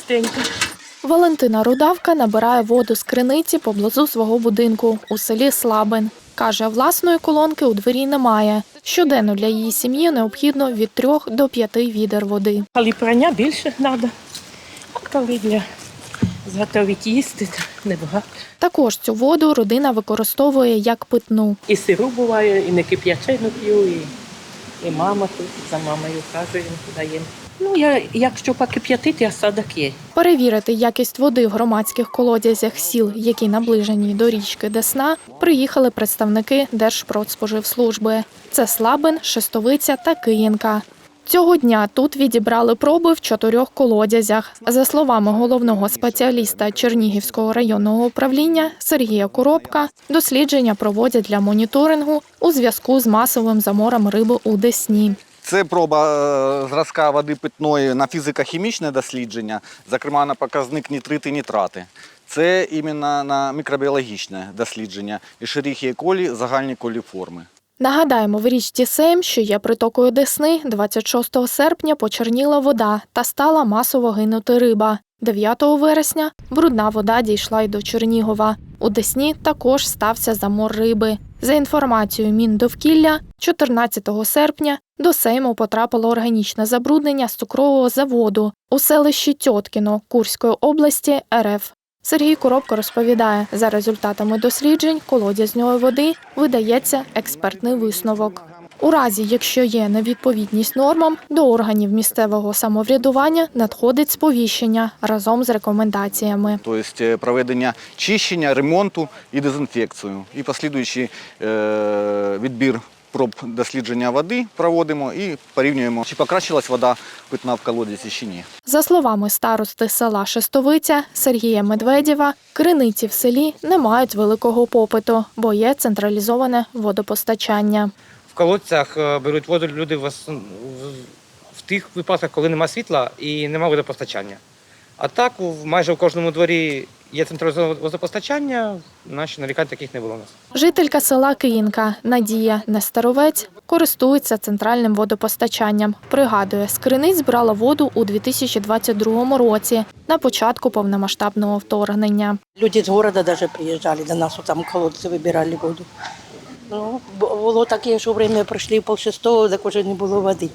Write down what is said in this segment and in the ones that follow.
чистенька. Валентина Рудавка набирає воду з криниці поблизу свого будинку у селі Слабин. Каже, власної колонки у дворі немає. Щоденно для її сім'ї необхідно від трьох до п'яти відер води. Коли прання більше треба. А коли для зготовити їсти, то небагато. Також цю воду родина використовує як питну. І сиру буває, і не кип'ячену п'ю, і, і мама тут за мамою хажуємо, даємо. Ну, я, якщо покип'ятити, осадок є. Перевірити якість води в громадських колодязях сіл, які наближені до річки Десна, приїхали представники Держпродспоживслужби. Це Слабин, Шестовиця та Київка. Цього дня тут відібрали проби в чотирьох колодязях. За словами головного спеціаліста Чернігівського районного управління Сергія Коробка, дослідження проводять для моніторингу у зв'язку з масовим замором риби у Десні. Це проба е, зразка води питної на фізико-хімічне дослідження, зокрема на показник нітрити нітрати. Це іменно на мікробіологічне дослідження і шеріхі колі загальні коліформи. Нагадаємо, в річці Сейм, що є притокою Десни, 26 серпня почерніла вода та стала масово гинути риба. 9 вересня брудна вода дійшла й до Чернігова. У Десні також стався замор риби. За інформацією Міндовкілля, 14 серпня до Сейму потрапило органічне забруднення з цукрового заводу у селищі Тьоткіно Курської області РФ. Сергій Коробко розповідає, за результатами досліджень колодязної води видається експертний висновок. У разі, якщо є невідповідність нормам, до органів місцевого самоврядування надходить сповіщення разом з рекомендаціями. Тобто проведення чищення, ремонту і дезінфекцію. І послідуючий е, відбір проб дослідження води проводимо і порівнюємо, чи покращилась вода питна в колодязі чи ні. За словами старости села Шестовиця Сергія Медведєва, криниці в селі не мають великого попиту, бо є централізоване водопостачання. В колодцях е, беруть воду люди в, в- в тих випадках, коли нема світла і нема водопостачання. А так у- майже в кожному дворі є централізоване водопостачання, наші нарікань таких не було у нас. Жителька села Київка Надія Нестеровець користується центральним водопостачанням. Пригадує, з криниць брала воду у 2022 році на початку повномасштабного вторгнення. Люди с города даже приезжали до нас, там колодцы выбирали воду. Ну, було таке, що время пройшли пол шестого, так уже не було води.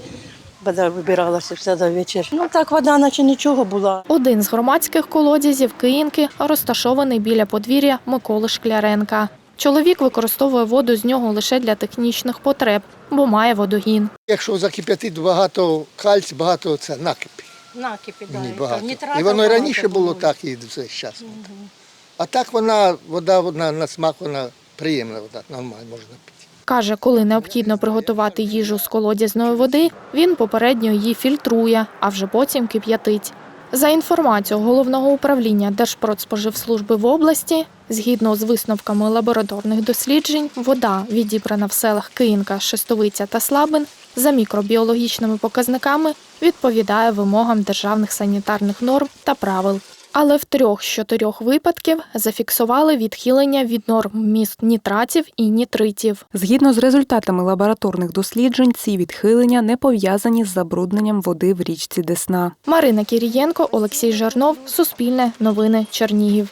Вода вибиралася все до вечір. Ну так вода наче нічого була. Один з громадських колодязів Київки розташований біля подвір'я Миколи Шкляренка. Чоловік використовує воду з нього лише для технічних потреб, бо має водогін. Якщо закип'ятити багато кальцію, багато це накипі. Накипі, в ній багато. І воно і раніше було так, і все зараз. А так вона, вода, вона на смак, вона приємна, вода, нормально можна пити. Каже, коли необхідно приготувати їжу з колодязної води, він попередньо її фільтрує, а вже потім кип'ятить. За інформацією головного управління Держпродспоживслужби в області, згідно з висновками лабораторних досліджень, вода, відібрана в селах Київка, Шестовиця та Слабин, за мікробіологічними показниками відповідає вимогам державних санітарних норм та правил. Але в трьох з чотирьох випадків зафіксували відхилення від норм міст нітратів і нітритів. Згідно з результатами лабораторних досліджень, ці відхилення не пов'язані з забрудненням води в річці Десна. Марина Кірієнко, Олексій Жарнов, Суспільне, Новини, Чернігів.